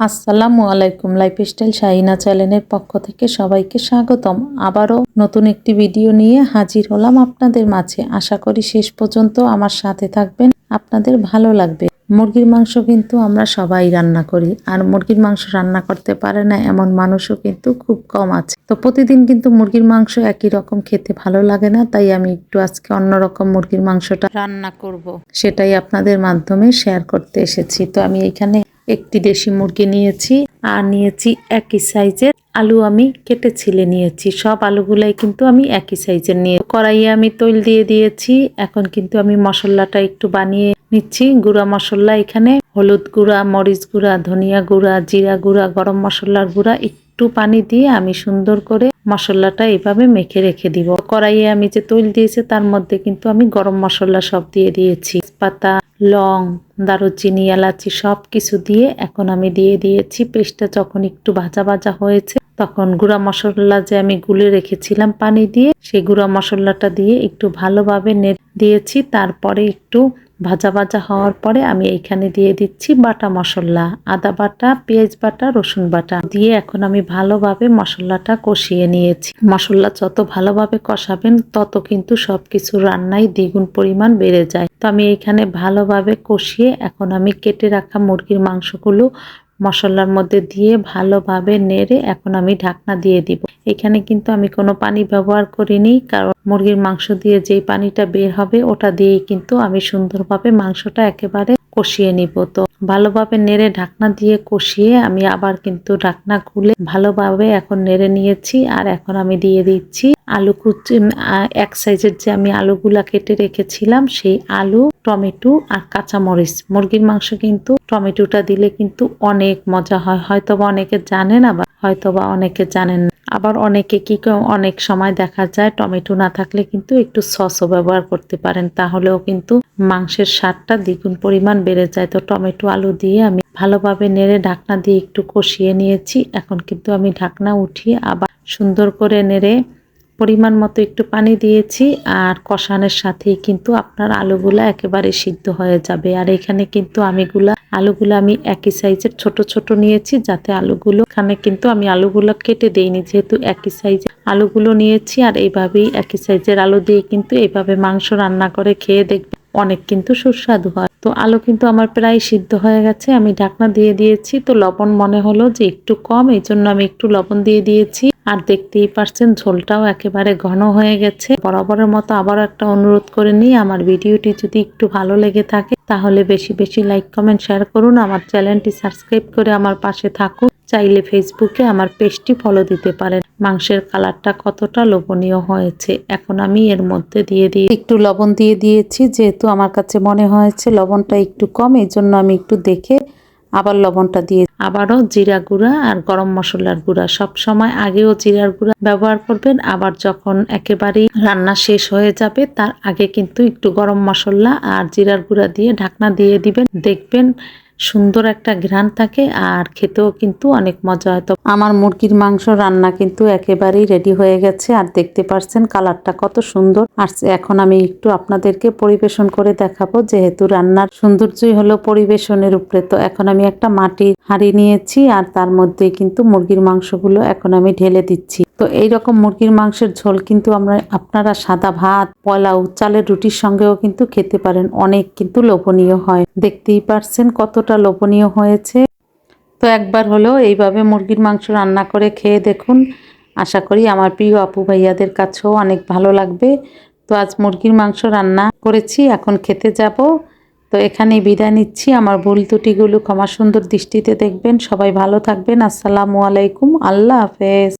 আসসালামু আলাইকুম লাইফস্টাইল শাহিনা চ্যানেলের পক্ষ থেকে সবাইকে স্বাগতম। আবারও নতুন একটি ভিডিও নিয়ে হাজির হলাম আপনাদের মাঝে। আশা করি শেষ পর্যন্ত আমার সাথে থাকবেন। আপনাদের ভালো লাগবে। মুরগির মাংস কিন্তু আমরা সবাই রান্না করি। আর মুরগির মাংস রান্না করতে পারে না এমন মানুষও কিন্তু খুব কম আছে। তো প্রতিদিন কিন্তু মুরগির মাংস একই রকম খেতে ভালো লাগে না। তাই আমি একটু আজকে অন্যরকম মুরগির মাংসটা রান্না করব। সেটাই আপনাদের মাধ্যমে শেয়ার করতে এসেছি। তো আমি এখানে একটি দেশি মুরগি নিয়েছি আর নিয়েছি একই সাইজের আলু আমি কেটে ছিলে নিয়েছি। সব আলুগুলাই কিন্তু আমি একই সাইজের নিয়ে কড়াইয়ে আমি তৈল দিয়ে দিয়েছি। এখন কিন্তু আমি মশলাটা একটু বানিয়ে নিচ্ছি, গুঁড়া মশলা এখানে, হলুদ গুঁড়া, মরিচ গুঁড়া, ধনিয়া গুঁড়া, জিরা গুঁড়া, গরম মশলার গুঁড়া, একটু পানি দিয়ে আমি সুন্দর করে মশলাটা এভাবে মেখে রেখে দিব। কড়াইয়ে আমি যে তৈল দিয়েছি তার মধ্যে কিন্তু আমি গরম মশলা সব দিয়ে দিয়েছি। পাতা লং, দারুচিনি, এলাচি সব কিছু দিয়ে এখন আমি দিয়ে দিয়েছি। পেস্টটা যখন একটু ভাজা ভাজা হয়েছে, তখন গুঁড়া মশলা যে আমি গুলে রেখেছিলাম পানি দিয়ে, সেই গুঁড়া মশলাটা দিয়ে একটু ভালোভাবে নেড়ে দিয়েছি। তারপরে একটু ভাজা ভাজা হওয়ার পরে আমি এইখানে দিয়ে দিচ্ছি বাটা মশলা, আদা বাটা, পেঁয়াজ বাটা, রসুন বাটা দিয়ে এখন আমি ভালোভাবে মশলাটা কষিয়ে নিয়েছি। মশলা যত ভালোভাবে কষাবেন তত কিন্তু সবকিছু রান্নায় দ্বিগুণ পরিমাণ বেড়ে যায়। তো আমি এইখানে ভালোভাবে কষিয়ে এখন আমি কেটে রাখা মুরগির মাংসগুলো মশলার মধ্যে দিয়ে ভালোভাবে নেড়ে এখন আমি ঢাকনা দিয়ে দিব। এখানে কিন্তু আমি কোনো পানি ব্যবহার করিনি, কারণ মুরগির মাংস দিয়ে যেই পানিটা বের হবে ওটা দিয়েই কিন্তু আমি সুন্দরভাবে মাংসটা একেবারে কষিয়ে নিব। তো ভালোভাবে নেড়ে ঢাকনা দিয়ে কষিয়ে আমি আবার কিন্তু ঢাকনা খুলে ভালোভাবে এখন নেড়ে নিয়েছি আর এখন আমি দিয়ে দিচ্ছি আলু কুচি এক সাইজের যে আমি আলুগুলা কেটে রেখেছিলাম, সেই আলু, টমেটো আর কাঁচামরিচ। মুরগির মাংস কিন্তু টমেটোটা দিলে কিন্তু অনেক মজা হয়। হয়তোবা অনেকে জানেন আবার হয়তোবা অনেকে জানেন না। আবার অনেকে কি, অনেক সময় দেখা যায় টমেটো না থাকলে কিন্তু একটু সসও ব্যবহার করতে পারেন। তাহলেও কিন্তু মাংসের স্বাদটা দ্বিগুণ পরিমাণ বেড়ে যায়। তো টমেটো, আলু দিয়ে আমি ভালোভাবে নেড়ে ঢাকনা দিয়ে একটু কষিয়ে নিয়েছি। এখন কিন্তু আমি ঢাকনা উঠিয়ে আবার সুন্দর করে নেড়ে পরিমাণ মতো একটু পানি দিয়েছি আর কষানোর সাথেই কিন্তু আপনার আলুগুলা একেবারে সিদ্ধ হয়ে যাবে। আর এখানে কিন্তু আমিগুলা, আলুগুলো আমি একই সাইজের ছোট ছোট নিয়েছি যাতে আলুগুলো, এখানে কিন্তু আমি আলুগুলো কেটে দেইনি যেহেতু একই সাইজের আলুগুলো নিয়েছি আর এইভাবেই একই সাইজের আলু দিয়ে কিন্তু এইভাবে মাংস রান্না করে খেয়ে দেখবে অনেক কিন্তু সুস্বাদু হয়। তো আলু কিন্তু আমার প্রায় সিদ্ধ হয়ে গেছে। আমি ঢাকনা দিয়ে দিয়েছি। তো লবণ মনে হলো যে একটু কম, এই জন্য আমি একটু লবণ দিয়ে দিয়েছি। আর দেখতেই পারছেন, ঝোলটাও একেবারে ঘন হয়ে গেছে। বরাবরের মতো আবার একটা অনুরোধ করে নিই, আমার ভিডিওটি যদি একটু ভালো লেগে থাকে তাহলে বেশি বেশি লাইক কমেন্ট শেয়ার করুন। আমার চ্যানেলটি সাবস্ক্রাইব করে আমার পাশে থাকুন। চাইলে ফেসবুকে আমার পেজটি ফলো দিতে পারেন। মাংসের কালারটা কতটা লোভনীয় হয়েছে। এখন আমি এর মধ্যে দিয়ে দিয়ে একটু লবণ দিয়ে দিয়েছি, যেহেতু আমার কাছে মনে হয়েছে লবণটা একটু কম এই জন্য আমি একটু দেখে আবার লবণটা দিয়ে আবারও জিরা গুঁড়া আর গরম মশলার গুঁড়া। সব সময় আগেও জিরার গুঁড়া ব্যবহার করবেন, আবার যখন একেবারেই রান্না শেষ হয়ে যাবে, তার আগে কিন্তু একটু গরম মশলা আর জিরার গুঁড়া দিয়ে ঢাকনা দিয়ে দিবেন। দেখবেন সুন্দর একটা ঘ্রাণ থাকে আর খেতেও কিন্তু অনেক মজা হয়। তো আমার মুরগির মাংস রান্না কিন্তু একেবারেই রেডি হয়ে গেছে আর দেখতে পাচ্ছেন কালারটা কত সুন্দর। আর এখন আমি একটু আপনাদেরকে পরিবেশন করে দেখাবো, যেহেতু রান্নার সৌন্দর্যই হলো পরিবেশনের উপরে। তো এখন আমি একটা মাটির হাঁড়ি নিয়েছি আর তার মধ্যে কিন্তু মুরগির মাংসগুলো এখন আমি ঢেলে দিচ্ছি। তো এই রকম মুরগির মাংসের ঝোল কিন্তু আমরা, আপনারা সাদা ভাত পোলাও চালের রুটির সঙ্গেও কিন্তু খেতে পারেন। অনেক কিন্তু লোভনীয় হয়। দেখতেই পারছেন কতটা লোভনীয় হয়েছে। তো একবার হলেও এইভাবে মুরগির মাংস রান্না করে খেয়ে দেখুন। আশা করি আমার প্রিয় আপু ভাইয়াদের কাছেও অনেক ভালো লাগবে। তো আজ মুরগির মাংস রান্না করেছি, এখন খেতে যাব। তো এখানেই বিদায় নিচ্ছি। আমার ভুল ত্রুটিগুলো ক্ষমা সুন্দর দৃষ্টিতে দেখবেন। সবাই ভালো থাকবেন। আসসালামু আলাইকুম। আল্লাহ হাফেজ।